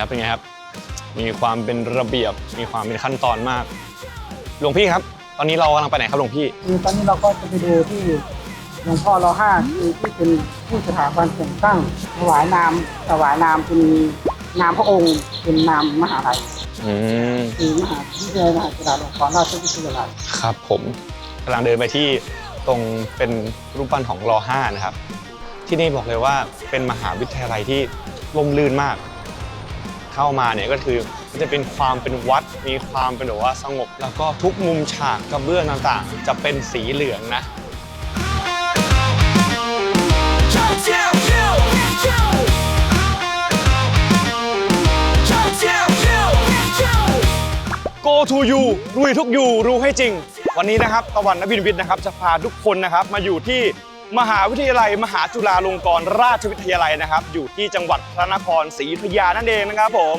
นี่ครับเป็นไงครับ มีความเป็นระเบียบ มีความเป็นขั้นตอนมาก หลวงพี่ครับ ตอนนี้เรากำลังไปไหนครับหลวงพี่ คือตอนนี้เราก็จะไปดูที่หลวงพ่อรอห้าคือที่เป็นผู้สถาบันแต่งตั้งถวายนามถวายนามเป็นนามพระองค์ เป็นนามมหาลัยอืม คือมหาวิทยาลัยมหาจุฬาลงกรณราชวิทยาลัยครับผมกำลังเดินไปที่ตรงเป็นรูปปั้นของรอห้านะครับ ที่นี่บอกเลยว่าเป็นมหาวิทยาลัยที่ร่มรื่นมาก เข้ามาเนี่ยก็คือมันจะเป็นความเป็นวัดมีความเป็นแบบว่าสงบ แล้วก็ทุกมุมฉากกระเบื้องต่างๆ จะเป็นสีเหลืองนะ Go to you ลุยทุกอยู่รู้ให้จริง วันนี้นะครับตะวันนบินวิทย์นะครับ จะพาทุกคนนะครับ มาอยู่ที่ มหาวิทยาลัยมหาจุฬาลงกรณราชวิทยาลัยนะครับ อยู่ที่จังหวัดพระนครศรีอยุธยานั่นเองนะครับผม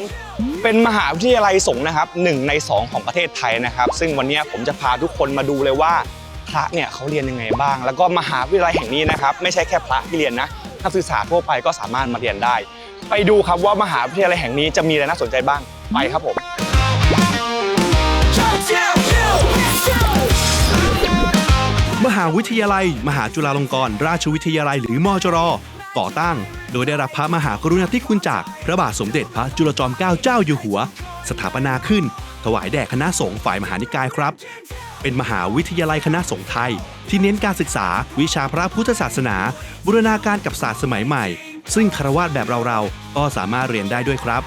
เป็นมหาวิทยาลัยสงฆ์นะครับหนึ่งในสองของประเทศไทยนะครับ ซึ่งวันนี้ผมจะพาทุกคนมาดูเลยว่าพระเนี่ยเขาเรียนยังไงบ้าง แล้วก็มหาวิทยาลัยแห่งนี้นะครับ ไม่ใช่แค่พระที่เรียนนะนักศึกษาทั่วไปก็สามารถมาเรียนได้ ไปดูครับว่ามหาวิทยาลัยแห่งนี้จะมีอะไรน่าสนใจบ้างไปครับผม มหาวิทยาลัย มหาจุฬาลงกรณราชวิทยาลัยหรือมจรก่อตั้ง โดยได้รับพระมหากรุณาธิคุณจากพระบาทสมเด็จพระจุลจอมเกล้าเจ้าอยู่หัว สถาปนาขึ้น ถวายแด่คณะสงฆ์ฝ่ายมหานิกายครับ เป็นมหาวิทยาลัยคณะสงฆ์ไทย ที่เน้นการศึกษา วิชาพระพุทธศาสนา บูรณาการกับศาสตร์สมัยใหม่ ซึ่งคารวะแบบเราๆก็สามารถเรียนได้ด้วยครับ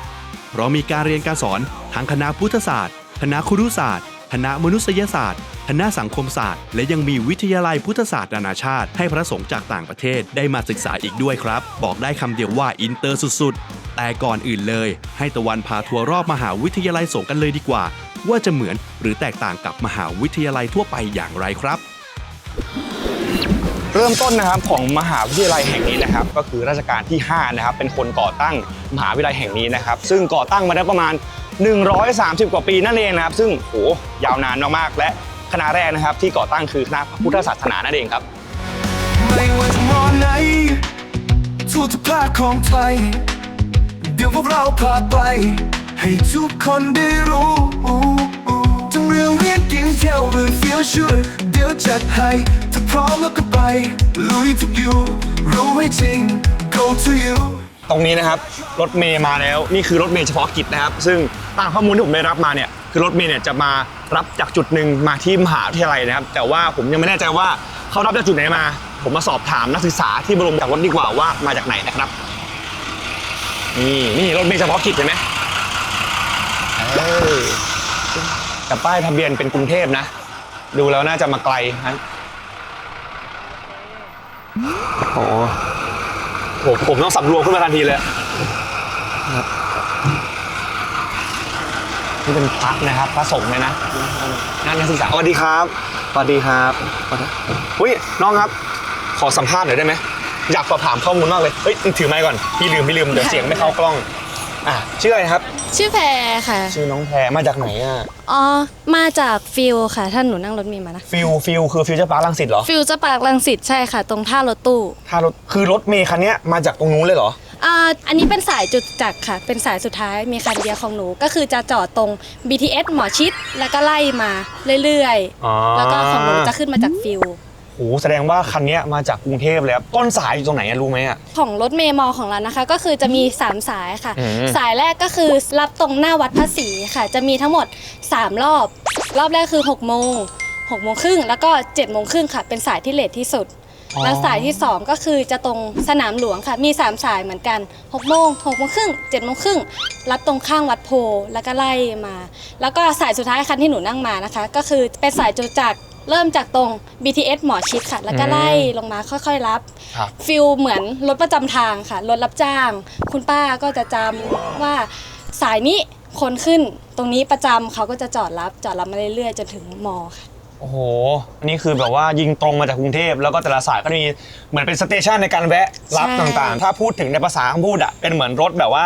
เพราะมีการเรียนการสอนทั้งคณะพุทธศาสตร์ คณะครุศาสตร์ คณะมนุษยศาสตร์ คณะสังคมศาสตร์ และยังมีวิทยาลัยพุทธศาสตร์นานาชาติ ให้พระสงฆ์จากต่างประเทศได้มาศึกษาอีกด้วยครับ บอกได้คำเดียวว่าอินเตอร์สุดๆ แต่ก่อนอื่นเลย ให้ตะวันพาทัวร์รอบมหาวิทยาลัยสงฆ์กันเลยดีกว่า ว่าจะเหมือนหรือแตกต่างกับมหาวิทยาลัยทั่วไปอย่างไรครับเริ่มต้นนะครับของมหาวิทยาลัยแห่งนี้นะครับก็คือรัชกาลที่ 5 นะครับเป็นคนก่อตั้งมหาวิทยาลัยแห่งนี้นะครับ ซึ่งก่อตั้งมาได้ประมาณ 130 กว่าปีนั่นเองนะครับ ซึ่งโหยาวนานมากๆและคณะแรกนะครับ ที่ก่อตั้งคือคณะพระพุทธศาสนานั่นเองครับไม่ว่าจะมองไหนทั่วทุกภาคของไทยเดี๋ยวพวกเราพาไป ให้ทุกคนได้รู้จงเรียนเรียนกินเที่ยวหรือเฟี้ยวช่วยเดี๋ยวจัดให้ถ้าพร้อมแล้วก็ไปลุยทุกอยู่รู้ให้จริง go to you ตรงนี้นะครับรถเมย์มาแล้วนี่คือรถเมย์เฉพาะกิจนะครับ ซึ่งตามข้อมูลที่ผมได้รับมาเนี่ยคือรถเมย์เนี่ยจะมารับจากจุดหนึ่งมาที่มหาวิทยาลัยนะครับ แต่ว่าผมยังไม่แน่ใจว่าเขารับจากจุดไหนมา ผมมาสอบถามนักศึกษาที่บรมจากรถดีกว่าว่ามาจากไหนนะครับนี่นี่รถเมย์เฉพาะกิจเห็นไหมเออแต่ป้ายทะเบียนเป็นกรุงเทพนะ ดูแล้วน่าจะมาไกลนะโอ้ ผมผมต้องสำรวมขึ้นมาทันทีเลยครับนี่เป็นพระนะครับพระสงฆ์เลยนะงานการศึกษาสวัสดีครับสวัสดีครับอุ้ยน้องครับ ขอสัมภาษณ์หน่อยได้ไหมอยากสอบถามข้อมูลมากเลยเฮ้ยถือไม้ก่อนพี่ลืมพี่ลืมเดี๋ยวเสียงไม่เข้ากล้อง อะชื่ออะไรครับ ชื่อแพรค่ะ ชื่อน้องแพรมาจากไหนอะอ๋อ มาจากฟิลค่ะ ท่านหนูนั่งรถเมีมานะ ฟิลฟิลคือฟิวเจอร์พาร์คลังสิตเหรอฟิลจะปากลังสิตใช่ค่ะ ตรงท่ารถตู้ ถ้ารถคือรถเมย์คันเนี้ยมาจากตรงนู้นเลยเหรอ อ่า อันนี้เป็นสายจุดจักรค่ะ เป็นสายสุดท้าย มีคันเดียวของหนู ก็คือจะจอดตรง BTS หมอชิด แล้วก็ไล่มาเรื่อยอ๋อ ๆ แล้วก็ของหนูจะขึ้นมาจากฟิล โหแสดงว่าคันเนี้ยมาจากกรุงเทพเลยครับต้นสายอยู่ตรงไหนอะรู้ไหมอะของรถเมย์มอของเรานะคะ ก็คือจะมี 3 สายค่ะ อืม สายแรกก็คือรับตรงหน้าวัดพระศรีค่ะ จะมีทั้งหมด 3 รอบ รอบแรกคือ6โมง6โมงครึ่งแล้วก็7โมงครึ่งค่ะ เป็นสายที่เลทที่สุด แล้วสายที่ 2 ก็คือจะตรงสนามหลวงค่ะ มี 3 สายเหมือนกัน6โมง6โมงครึ่ง7โมงครึ่งรับตรงข้างวัดโพแล้วก็ไล่มา แล้วก็สายสุดท้ายคันที่หนูนั่งมานะคะ ก็คือเป็นสายจุจักร เริ่มจากตรง BTS หมอชิดค่ะ แล้วก็ไล่ลงมาค่อยๆรับ ครับ ฟิลเหมือนรถประจำทางค่ะ รถรับจ้าง คุณป้าก็จะจำว่าสายนี้คนขึ้นตรงนี้ประจำเขาก็จะจอดรับ จอดรับมาเรื่อยๆ จนถึงมอค่ะ โอ้โห อันนี้คือแบบว่ายิงตรงมาจากกรุงเทพแล้วก็แต่ละสายก็จะมีเหมือนเป็นสเตชันในการแวะรับใช่ ต่างๆ ถ้าพูดถึงในภาษาคำพูดอะเป็นเหมือนรถแบบว่า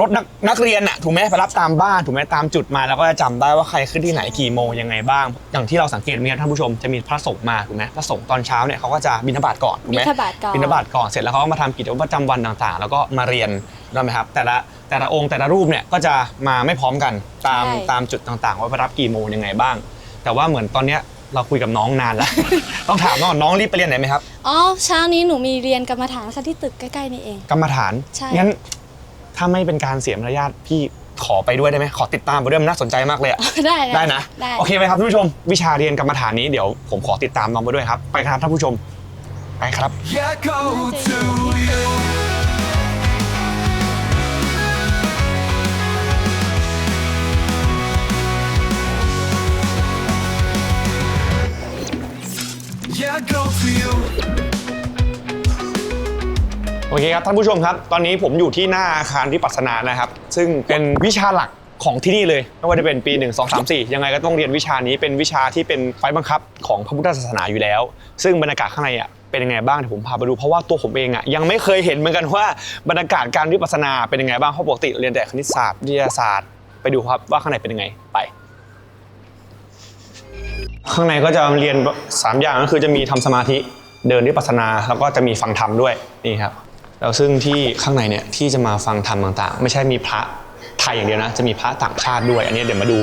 รถนักนักเรียนอะถูกไหมไปรับตามบ้านถูกไหมตามจุดมาแล้วก็จะจำได้ว่าใครขึ้นที่ไหนกี่โมงยังไงบ้าง อย่างที่เราสังเกตเนี่ยท่านผู้ชมจะมีพระสงฆ์มาถูกไหมพระสงฆ์ตอนเช้าเนี่ยเขาก็จะบิณฑบาตก่อนถูกไหมบิณฑบาตก่อน บิณฑบาตก่อนเสร็จแล้วเขาก็มาทำกิจวัตรประจำวันต่างๆ แล้วก็มาเรียนได้ไหมครับแต่ละแต่ละองค์แต่ละรูปเนี่ยก็จะมาไม่พร้อมกันตามใช่ ตามจุดต่างๆ ว่าไปรับกี่โมงยังไงบ้าง แต่ว่าเหมือนตอนเนี้ยเราคุยกับน้องนานแล้ว ต้องถามน้องก่อนน้องรีบไปเรียนไหนไหมครับ อ๋อเช้านี้หนูมีเรียนกรรมฐานค่ะที่ตึกใกล้ๆนี่เอง กรรมฐานใช่ งั้น ถ้าไม่เป็นการเสียมารยาทพี่ขอไปด้วยได้ไหมขอติดตามไปด้วยมันน่าสนใจมากเลยอะ ได้ได้นะ ได้โอเคไหมครับท่านผู้ชม วิชาเรียนกรรมฐานนี้เดี๋ยวผมขอติดตามน้องไปด้วยครับ ไปครับท่านผู้ชม ไปครับ Yeah go to you อยาก go to you โอเคครับท่านผู้ชมครับ ตอนนี้ผมอยู่ที่หน้าอาคารวิปัสสนานะครับ ซึ่งเป็นวิชาหลักของที่นี่เลยไม่ว่าจะเป็นปี 1 2 3 4 ยังไงก็ต้องเรียนวิชานี้เป็นวิชาที่เป็นไฟบังคับของพระพุทธศาสนาอยู่แล้ว ซึ่งบรรยากาศข้างในอะเป็นยังไงบ้างเดี๋ยวผมพาไปดูเพราะว่าตัวผมเองอะยังไม่เคยเห็นเหมือนกันว่าบรรยากาศการวิปัสสนาเป็นยังไงบ้างเพราะปกติเรียนแต่คณิตศาสตร์วิทยาศาสตร์ไปดูครับว่าข้างในเป็นยังไงไป ข้างในก็จะเรียน 3 อย่างก็คือจะมีทำสมาธิเดินวิปัสสนาแล้วก็จะมีฟังธรรมด้วยนี่ครับ แล้วซึ่งที่ข้างในเนี่ยที่จะมาฟังธรรมต่างๆ ไม่ใช่มีพระไทยอย่างเดียวนะ จะมีพระต่างชาติด้วย อันนี้เดี๋ยวมาดู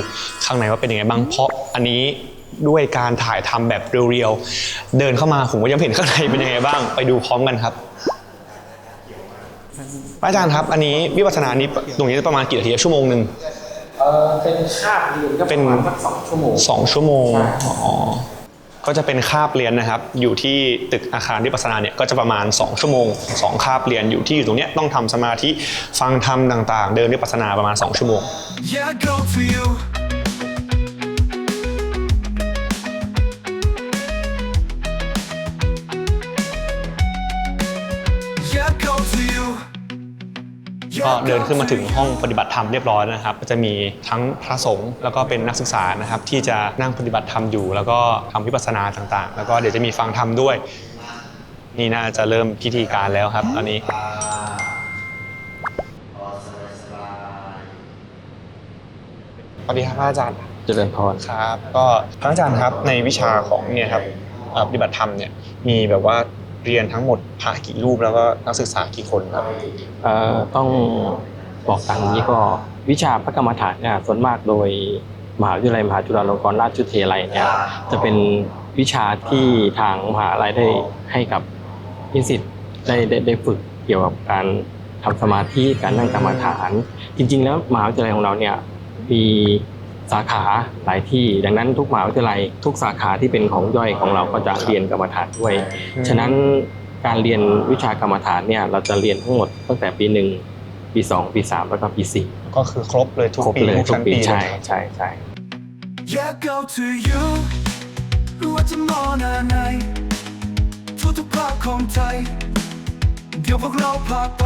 ข้างในว่าเป็นยังไงบ้างเพราะอันนี้ด้วยการถ่ายทำแบบเรียวๆเดินเข้ามาผมก็ยังไม่เห็นข้างในเป็นยังไงบ้าง ไปดูพร้อมกันครับพระอาจารย์ครับ อันนี้วิปัสสนานี้ตรงนี้ประมาณกี่นาทีชั่วโมงหนึ่งเออเป็นคาบเรียนก็เป็ปนระมาณสักสองชั่วโมงสองชั่วโมงใช่อ๋อ ก็จะเป็นคาบเรียนนะครับ อยู่ที่ตึกอาคารวิปัสนาเนี่ยก็จะประมาณ 2 ชั่วโมง 2 คาบเรียนอยู่ที่อยู่ตรงเนี้ยต้องทำสมาธิฟังธรรมต่าง ๆ เดินวิปัสนาประมาณ 2 ชั่วโมงอ ก็เดินขึ้นมาถึงห้องปฏิบัติธรรมเรียบร้อยแล้วนะครับ ก็จะมีทั้งพระสงฆ์แล้วก็เป็นนักศึกษานะครับที่จะนั่งปฏิบัติธรรมอยู่ แล้วก็ทำวิปัสสนาต่างๆ แล้วก็เดี๋ยวจะมีฟังธรรมด้วย นี่น่าจะเริ่มพิธีการแล้วครับตอนนี้สวัสดีครับพระอาจารย์เจริญพรครับ ก็พระอาจารย์ครับในวิชาของเนี่ยครับเอ่อปฏิบัติธรรมเนี่ยมีแบบว่า เรียนทั้งหมดพระกี่รูปแล้วก็นักศึกษากี่คนครับเอ่อต้องบอกตามนี้ก็วิชาพระกรรมฐานเนี่ยส่วนมากโดยมหาวิทยาลัยมหาจุฬาลงกรณราชวิทยาลัยเนี่ยจะเป็นวิชาที่ทางมหาลัยได้ให้กับนิสิตได้ได้ได้ฝึกเกี่ยวกับการทำสมาธิการนั่งกรรมฐาน จริง ๆ แล้วมหาวิทยาลัยของเราเนี่ยมี สาขาหลายที่ ดังนั้นทุกมหาวิทยาลัยทุกสาขาที่เป็นของย่อยของเราก็จะเรียนกรรมฐานด้วย ฉะนั้นการเรียนวิชากรรมฐานเนี่ยเราจะเรียนทั้งหมดตั้งแต่ปีหนึ่งปีสองปีสามแล้วก็ปีสี่ก็คือครบเลยทุกครบปีเลยทุกทุกชั้นปีปีใช่เลยใช่ใช่อยาก go to you รู้ว่าจะมองหน้าไหนทุกทุกๆภาคของไทย เดี๋ยวพวกเราพาไป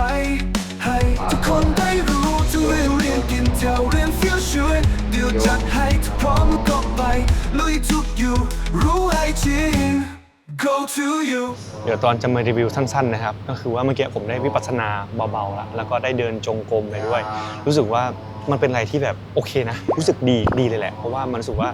ให้ทุกคนได้รู้ทั้งเรื่องเรียนกินเที่ยวเรียนฟิวชั่นเดี๋ยวจัดให้ทุกพร้อมก็ไปลุยทุกอยู่รู้ให้จริง go to you เดี๋ยวตอนจะมารีวิวสั้นๆนะครับ ก็คือว่าเมื่อกี้ผมได้วิปัสสนาเบาๆแล้วแล้วก็ได้เดินจงกรมไปด้วย รู้สึกว่า มันเป็นอะไรที่แบบโอเคนะ รู้สึกดีดีเลยแหละ เพราะว่ามันรู้สึกว่า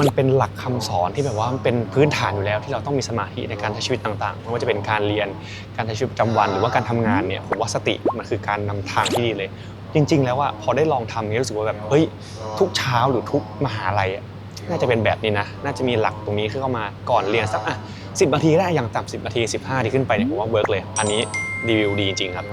มันเป็นหลักคำสอนที่แบบว่ามันเป็นพื้นฐานอยู่แล้วที่เราต้องมีสมาธิในการใช้ชีวิตต่างๆไม่ว่าจะเป็นการเรียนการใช้ชีวิตประจำวันหรือว่าการทำงานเนี่ยผมว่าสติมันคือการนำทางที่ดีเลย จริง ๆ แล้วอะพอได้ลองทำเนี่ยรู้สึกว่าแบบเฮ้ยทุกเช้าหรือทุกมหาลัยน่าจะเป็นแบบนี้นะ น่าจะมีหลักตรงนี้ขึ้นเข้ามาก่อนเรียนสักอะสิบนาทีได้อย่างต่ำสิบนาที15ทีขึ้นไปเนี่ยผมว่าเวิร์กเลย อันนี้รีวิวดีจริงๆครับ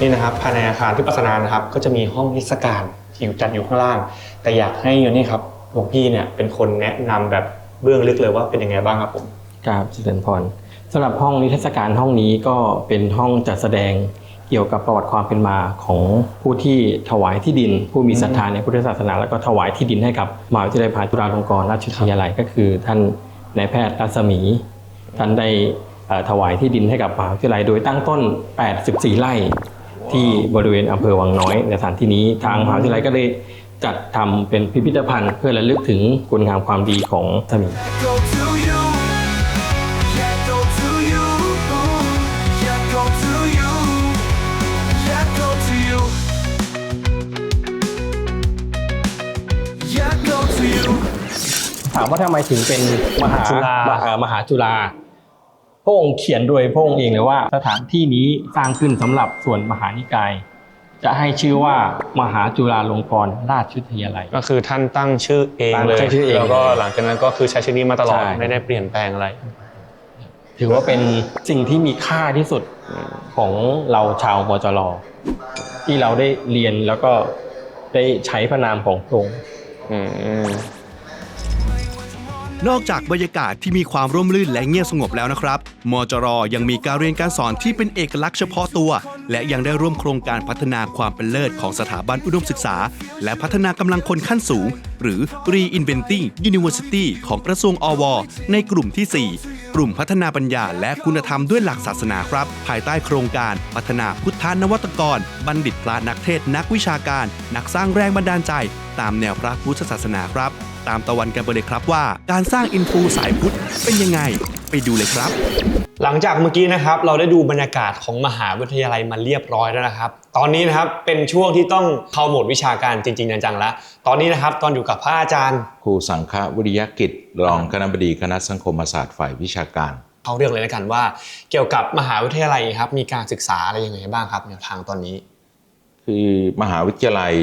นี่นะครับภายในอาคารที่ปัสนานะครับ ก็จะมีห้องนิทรรศการที่อยู่จัดอยู่ข้างล่าง แต่อยากให้นี่ครับหลวงพี่เนี่ยเป็นคนแนะนำแบบเบื้องลึกเลยว่าเป็นยังไงบ้างครับผมกราบเจริญพรสำหรับห้องนิทรรศการห้องนี้ก็เป็นห้องจัดแสดง เกี่ยวกับประวัติความเป็นมาของผู้ที่ถวายที่ดิน ผู้มีศรัทธาในพุทธศาสนา แล้วก็ถวายที่ดินให้กับมหาวิทยาลัยมหาจุฬาลงกรณราชวิทยาลัยก็คือ ท่านนายแพทย์รัศมี ท่านได้ถวายที่ดินให้กับมหาวิทยาลัยโดยตั้งต้น 84 ไร่ที่บริเวณอำเภอวังน้อยในสถานที่นี้ทางมหาวิทยาลัยก็เลยจัดทำเป็นพิพิธภัณฑ์ เพื่อระลึกถึงคุณงามความดีของสมี ถามว่าทำไมถึงเป็นมหาจุฬามเอ่อมหาจุฬาพระองค์เขียนโดยพระองค์เองเลยว่า สถานที่นี้สร้างขึ้นสำหรับส่วนมหานิกาย จะให้ชื่อว่ามหาจุฬาลงกรณราชวิทยาลัย ก็คือท่านตั้งชื่อเองตั้งเลยชื่อเองแล้วก็หลังจากนั้นก็คือใช้ชื่อนี้มาตลอดใช่ไม่ได้เปลี่ยนแปลงอะไร ถือว่าเป็นสิ่งที่มีค่าที่สุดของเราชาวมจรที่เราได้เรียนแล้วก็ได้ใช้พระนามของพระองค์อืม นอกจากบรรยากาศที่มีความร่มรื่นและเงียบสงบแล้วนะครับ มจรยังมีการเรียนการสอนที่เป็นเอกลักษณ์เฉพาะตัว และยังได้ร่วมโครงการพัฒนาความเป็นเลิศของสถาบันอุดมศึกษา และพัฒนากำลังคนขั้นสูง หรือ Reinventing University ของกระทรวงอว ในกลุ่มที่ 4 กลุ่มพัฒนาปัญญาและคุณธรรมด้วยหลักศาสนาครับ ภายใต้โครงการพัฒนาพุทธานวัตกร บัณฑิตพระนักเทศน์นักวิชาการ นักสร้างแรงบันดาลใจ ตามแนวพระพุทธศาสนาครับ ตามตะวันกันไปเลยครับว่า การสร้างอินฟูสายพุทธเป็นยังไง ไปดูเลยครับ หลังจากเมื่อกี้นะครับเราได้ดูบรรยากาศของมหาวิทยาลัยมาเรียบร้อยแล้วนะครับ ตอนนี้นะครับเป็นช่วงที่ต้องเข้าโหมดวิชาการจริงๆจังๆแล้ว ตอนนี้นะครับตอนอยู่กับพระอาจารย์ครูสังฆวิริยกิจ รองคณบดีคณะสังคมศาสตร์ฝ่ายวิชาการเข้าเรื่องเลยแล้วกันว่า เกี่ยวกับมหาวิทยาลัยครับมีการศึกษาอะไรยังไงบ้างครับแนวทางตอนนี้ คือมหาวิทยาลัย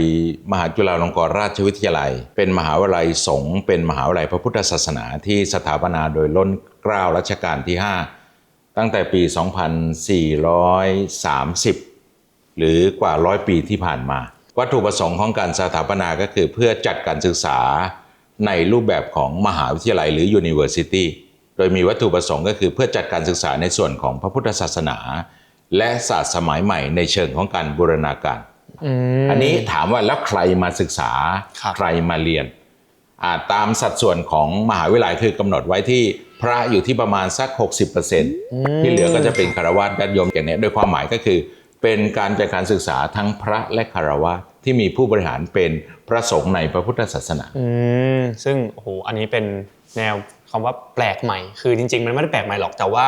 มหาจุฬาลงกรณราชวิทยาลัย เป็นมหาวิทยาลัยสงฆ์เป็นมหาวิทยาลัยพระพุทธศาสนาที่สถาปนาโดยล้นเกล้ารัชกาลที่ 5 ตั้งแต่ปี 2430 หรือกว่าร้อยปีที่ผ่านมา วัตถุประสงค์ของการสถาปนาก็คือเพื่อจัดการศึกษาในรูปแบบของมหาวิทยาลัยหรือ University โดยมีวัตถุประสงค์ก็คือเพื่อจัดการศึกษาในส่วนของพระพุทธศาสนา และศาสตร์สมัยใหม่ในเชิงของการบูรณาการอันนี้ถามว่าแล้วใครมาศึกษาครับใครมาเรียนอ่าตามสัดส่วนของมหาวิทยาลัยคือกำหนดไว้ที่ พระอยู่ที่ประมาณสัก 60%ที่เหลือก็จะเป็นคารวะญาติโยมอย่างนี้โดยความหมายก็คือ เป็นการจัดการศึกษาทั้งพระและคารวะที่มีผู้บริหารเป็นพระสงฆ์ในพระพุทธศาสนาอืมซึ่งโอ้โหอันนี้เป็นแนวคำว่าแปลกใหม่ คือจริง ๆ มันไม่ได้แปลกใหม่หรอก แต่ว่า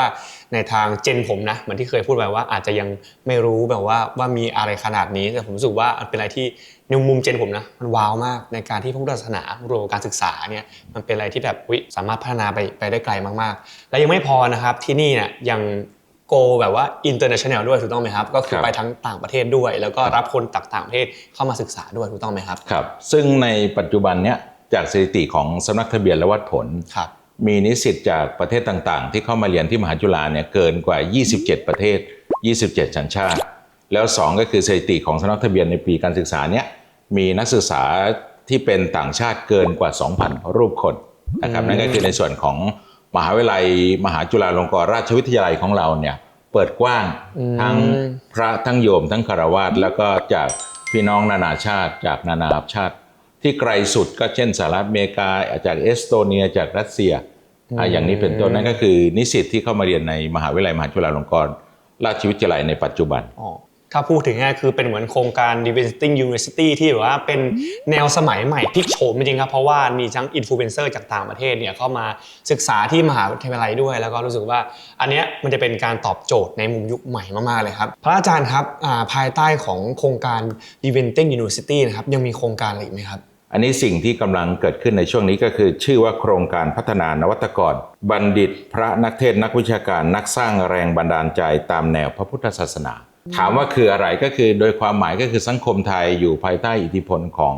ในทางเจนผมนะ เหมือนที่เคยพูดไปว่าอาจจะยังไม่รู้แบบว่าว่ามีอะไรขนาดนี้ แต่ผมรู้สึกว่ามันเป็นอะไรที่ ในมุมเจนผมนะมันว้าวมากในการที่พระพุทธศาสนารวมกับการศึกษาเนี่ยมันเป็นอะไรที่แบบวิสามารถพัฒนาไปไปได้ไกลมากๆ และยังไม่พอนะครับที่นี่เนี่ยยังโกแบบว่า international ด้วยถูกต้องไหมครับ ก็คือครับไปทั้งต่างประเทศด้วย แล้วก็รับคนจากต่างประเทศเข้ามาศึกษาด้วยถูกต้องไหมครับครับ ซึ่งในปัจจุบันเนี้ยจากสถิติของสำนักทะเบียนและวัดผลครับมีนิสิตจากประเทศต่างๆ ที่เข้ามาเรียนที่มหาจุฬาเนี่ยเกินกว่า 27 ประเทศ 27 สัญชาติ แล้ว 2 ก็คือสถิติของสำนักทะเบียนในปีการศึกษาเนี้ยมีนักศึกษาที่เป็นต่างชาติเกินกว่า 2,000 รูปคนนะครับนั่นก็คือในส่วนของมหาวิทยาลัย มหาจุฬาลงกรณราชวิทยาลัยของเราเนี่ยเปิดกว้างทั้งพระทั้งโยม ทั้งคารวาสแล้วก็จากพี่น้องนานาชาติ จากนานาชาติ ที่ไกลสุดก็เช่นสหรัฐอเมริกาจากเอสโตเนียจากรัสเซียอะอย่างนี้เป็นต้นนั่นก็คือนิสิตที่เข้ามาเรียนในมหาวิทยาลัยมหาจุฬาลงกรณราชวิทยาลัยในปัจจุบันอ๋อ ถ้าพูดถึงง่ายคือเป็นเหมือนโครงการ Diversity University ที่แบบว่าเป็นแนวสมัยใหม่พลิกโฉมจริงๆครับ เพราะว่ามีทั้งอินฟลูเอนเซอร์จากต่างประเทศเนี่ยเข้ามาศึกษาที่มหาวิทยาลัยด้วย แล้วก็รู้สึกว่าอันเนี้ยมันจะเป็นการตอบโจทย์ในมุมยุคใหม่มากๆเลยครับ พระอาจารย์ครับอ่าภายใต้ของโครงการ Diversity University นะครับยังมีโครงการอะไรอีกไหมครับอันนี้สิ่งที่กำลังเกิดขึ้นในช่วงนี้ก็คือชื่อว่าโครงการพัฒนานวัตกร บัณฑิต พระนักเทศน์นักวิชาการนักสร้างแรงบันดาลใจตามแนวพระพุทธศาสนา ถามว่าคืออะไรก็คือโดยความหมายก็คือสังคมไทยอยู่ภายใต้อิทธิพลของ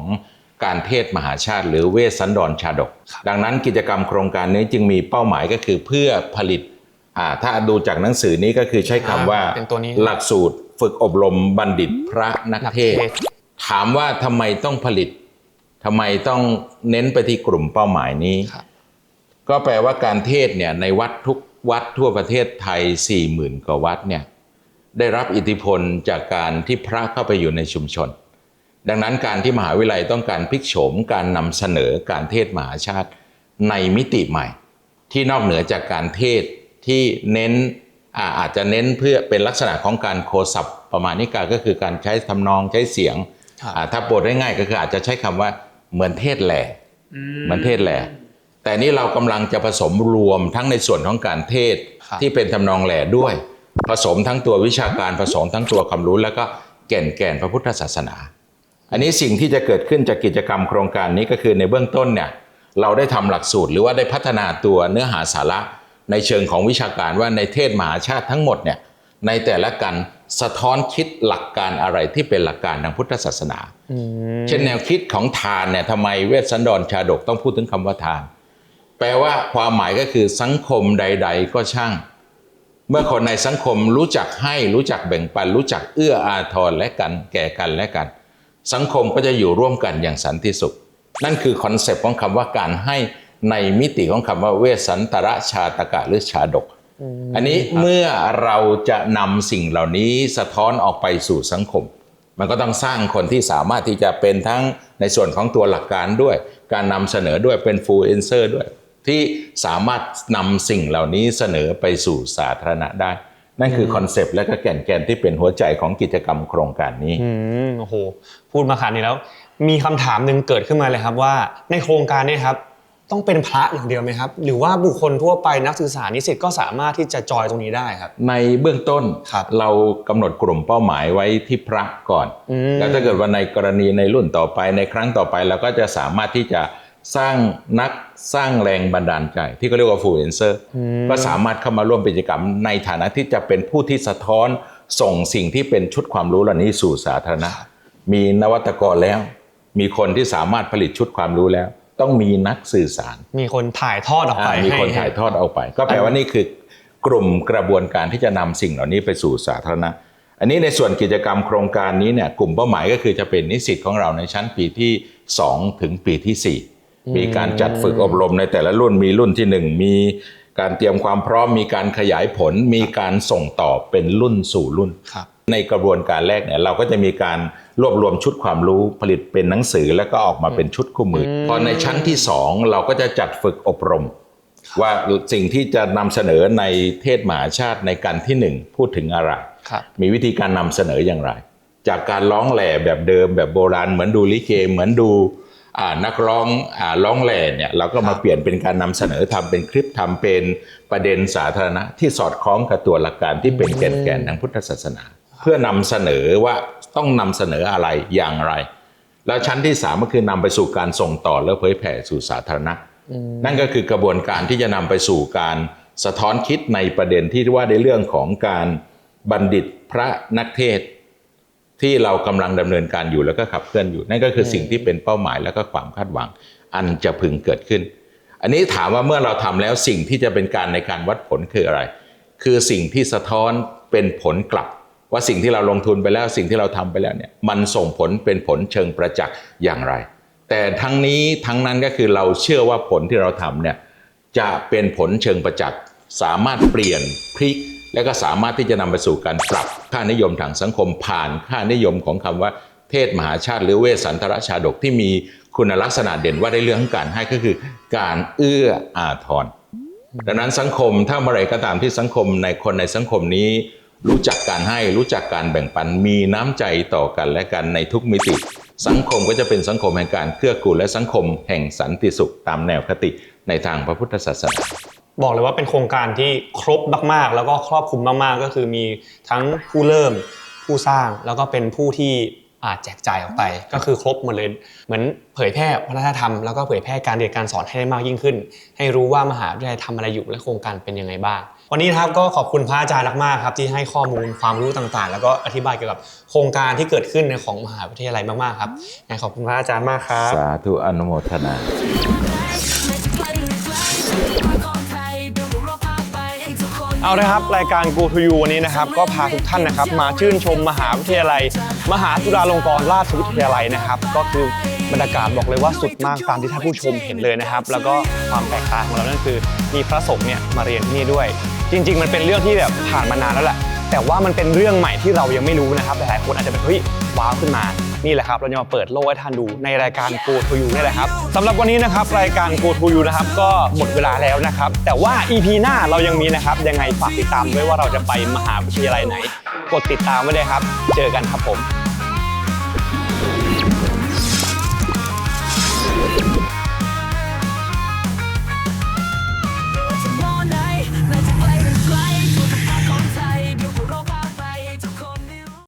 การเทศน์มหาชาติ หรือเวสสันดรชาดก ดังนั้นกิจกรรมโครงการนี้จึงมีเป้าหมายก็คือเพื่อผลิตอ่าถ้าดูจากหนังสือนี้ก็คือใช้คำว่าเป็นตัวนี้หลักสูตรฝึกอบรมบัณฑิตพระนักเทศน์นักเทศน์ถามว่าทำไมต้องผลิตทำไมต้องเน้นไปที่กลุ่มเป้าหมายนี้ครับก็แปลว่าการเทศน์เนี่ยในวัดทุกวัดทั่วประเทศไทย 4 0,000 กว่าวัดเนี่ย ได้รับอิทธิพลจากการที่พระเข้าไปอยู่ในชุมชน ดังนั้นการที่มหาวิทยาลัยต้องการพลิกโฉมการนำเสนอการเทศน์มหาชาติในมิติใหม่ ที่นอกเหนือจากการเทศน์ที่เน้นอาอาจจะเน้นเพื่อเป็นลักษณะของการโคสับประมาณนิกาก็คือการใช้ทำนองใช้เสียงครับอ่าถ้าโปรดได้ง่ายก็คืออาจจะใช้คำว่าเหมือนเทศแหล่เหมือนเทศแหล่แต่นี่เรากำลังจะผสมรวมทั้งในส่วนของการเทศครับที่เป็นทำนองแหล่ด้วย ผสมทั้งตัววิชาการผสมทั้งตัวความรู้ แล้วก็แก่นแก่นพระพุทธศาสนา อันนี้สิ่งที่จะเกิดขึ้นจากกิจกรรมโครงการนี้ก็คือในเบื้องต้นเนี่ยเราได้ทำหลักสูตรหรือว่าได้พัฒนาตัวเนื้อหาสาระในเชิงของวิชาการว่าในเทศมหาชาติทั้งหมดเนี่ยในแต่ละกันสะท้อนคิดหลักการอะไรที่เป็นหลักการทางพุทธศาสนา เช่นแนวคิดของทานเนี่ยทำไมเวสสันดรชาดกต้องพูดถึงคำว่าทาน แปลว่าความหมายก็คือสังคมใด ๆ ก็ช่าง เมื่อคนในสังคมรู้จักให้รู้จักแบ่งปัน รู้จักเอื้ออาทรและกันแก่กันและกัน สังคมก็จะอยู่ร่วมกันอย่างสันติสุข นั่นคือคอนเซปต์ของคำว่าการให้ในมิติของคำว่าเวสสันตระชาตกะหรือชาดก อันนี้เมื่อเราจะนำสิ่งเหล่านี้สะท้อนออกไปสู่สังคม มันก็ต้องสร้างคนที่สามารถที่จะเป็นทั้งในส่วนของตัวหลักการด้วย การนำเสนอด้วยเป็นฟูลเอนเซอร์ด้วย ที่สามารถนำสิ่งเหล่านี้เสนอไปสู่สาธารณะได้ นั่นคือคอนเซปต์และก็แก่นแกนที่เป็นหัวใจของกิจกรรมโครงการนี้อืมโอ้โหพูดมาขนาดนี้แล้ว มีคำถามหนึ่งเกิดขึ้นมาเลยครับว่าในโครงการเนี้ครับต้องเป็นพระอย่างเดียวไหมครับ หรือว่าบุคคลทั่วไปนักศึกษานิสิตก็สามารถที่จะจอยตรงนี้ได้ครับ ในเบื้องต้นครับเรากำหนดกลุ่มเป้าหมายไว้ที่พระก่อนอืมแล้วถ้าเกิดว่าในกรณีในรุ่นต่อไปในครั้งต่อไปเราก็จะสามารถที่จะ สร้างนักสร้างแรงบันดาลใจ ที่เขาเรียกว่าฟูเอนเซอร์ก็สามารถเข้ามาร่วมกิจกรรม ในฐานะที่จะเป็นผู้ที่สะท้อนส่งสิ่งที่เป็นชุดความรู้เหล่านี้สู่สาธารณะ มีนวัตกรแล้ว มีคนที่สามารถผลิตชุดความรู้แล้ว ต้องมีนักสื่อสาร มีคนถ่ายทอดออกไปอ่ามีคนให้ถ่ายทอดออกไป ก็แปลว่านี่คือกลุ่มกระบวนการที่จะนำสิ่งเหล่านี้ไปสู่สาธารณะ อันนี้ในส่วนกิจกรรมโครงการนี้เนี่ยกลุ่มเป้าหมายก็คือจะเป็นนิสิตของเราในชั้นปีที่ 2 ถึงปีที่ 4 มีการจัดฝึกอบรมในแต่ละรุ่นมีรุ่นที่1มีการเตรียมความพร้อมมีการขยายผลมีการส่งต่อเป็นรุ่นสู่รุ่นครับในกระบวนการแรกเนี่ยเราก็จะมีการรวบรวมชุดความรู้ผลิตเป็นหนังสือแล้วก็ออกมาเป็นชุดคู่มืออพอในชั้นที่สองเราก็จะจัดฝึกอบรม ว่าสิ่งที่จะนำเสนอในเทศมหาชาติในการที่หนึ่งพูดถึงอะไรครับมีวิธีการนำเสนออย่างไร จากการร้องแหล่แบบเดิมแบบโบราณเหมือนดูลิเกเหมือนดูอ่า นักร้องอ่าร้องแหล่เนี่ยเราก็มาเปลี่ยนเป็นการนำเสนอทำเป็นคลิปทำเป็นประเด็นสาธารณะที่สอดคล้องกับตัวหลักการที่เป็นแก่นแกนทางพุทธศาสนา เพื่อนำเสนอว่าต้องนำเสนออะไรอย่างไร แล้วชั้นที่สามก็คือนำไปสู่การส่งต่อและเผยแผ่สู่สาธารณะ นั่นก็คือกระบวนการที่จะนำไปสู่การสะท้อนคิดในประเด็นที่ว่าในเรื่องของการบัณฑิตพระนักเทศน์ ที่เรากำลังดำเนินการอยู่แล้วก็ขับเคลื่อนอยู่ นั่นก็คือสิ่งที่เป็นเป้าหมายแล้วก็ความคาดหวัง อันจะพึงเกิดขึ้น อันนี้ถามว่าเมื่อเราทำแล้วสิ่งที่จะเป็นการในการวัดผลคืออะไร คือสิ่งที่สะท้อนเป็นผลกลับ ว่าสิ่งที่เราลงทุนไปแล้วสิ่งที่เราทำไปแล้วเนี่ยมันส่งผลเป็นผลเชิงประจักษ์อย่างไร แต่ทั้งนี้ทั้งนั้นก็คือเราเชื่อว่าผลที่เราทำเนี่ยจะเป็นผลเชิงประจักษ์สามารถเปลี่ยนพลิก และก็สามารถที่จะนำไปสู่การปรับค่านิยมทางสังคมผ่านค่านิยมของคำว่าเทศมหาชาติหรือเวสันตรชาดกที่มีคุณลักษณะเด่นว่าได้เรื่องของการให้ก็คือการเอื้ออาทรดังนั้นสังคมถ้าเมื่อไรก็ตามที่สังคมในคนในสังคมนี้ รู้จักการให้รู้จักการแบ่งปันมีน้ำใจต่อกันและกันในทุกมิติ สังคมก็จะเป็นสังคมแห่งการเกื้อกูลและสังคมแห่งสันติสุขตามแนวคติในทางพระพุทธศาสนา บอกเลยว่าเป็นโครงการที่ครบมากๆ แล้วก็ครอบคลุมมากๆ ก็คือมีทั้งผู้เริ่มผู้สร้างแล้วก็เป็นผู้ที่อาจแจกจ่ายออกไป ก็คือครบหมดเลยเหมือนเผยแพร่วัฒนธรรมแล้วก็เผยแพร่การเรียนการสอนให้ได้มากยิ่งขึ้น ให้รู้ว่ามหาวิทยาลัยทำอะไรอยู่และโครงการเป็นยังไงบ้าง วันนี้ครับก็ขอบคุณพระอาจารย์มากๆครับที่ให้ข้อมูลความรู้ต่างๆ แล้วก็อธิบายเกี่ยวกับโครงการที่เกิดขึ้นในของมหาวิทยาลัยมากๆครับขอบคุณพระอาจารย์มากครับ สาธุอนุโมทนา เอาละครับรายการ Go to You วันนี้นะครับก็พาทุกท่านนะครับมาชื่นชมมหาวิทยาลัย มหาจุฬาลงกรณราชวิทยาลัยนะครับก็คือบรรยากาศบอกเลยว่าสุดมากตามที่ท่านผู้ชมเห็นเลยนะครับ แล้วก็ความแตกตาของเรานั่นคือ มีพระสงฆ์เนี่ยมาเรียนที่นี่ด้วย จริง ๆ มันเป็นเรื่องที่แบบผ่านมานานแล้วแหละแต่ว่ามันเป็นเรื่องใหม่ที่เรายังไม่รู้นะครับหลายๆคนอาจจะแบบเฮ้ยว้าวขึ้นมา นี่แหละครับเราจะมาเปิดโลกให้ท่านดูในรายการ Go To You นี่แหละครับสำหรับวันนี้นะครับรายการ Go To You นะครับก็หมดเวลาแล้วนะครับแต่ว่า EP หน้าเรายังมีนะครับยังไงฝากติดตามด้วยว่าเราจะไปมหาวิทยาลัยไหน กดติดตามไว้เลยครับ เจอกันครับผม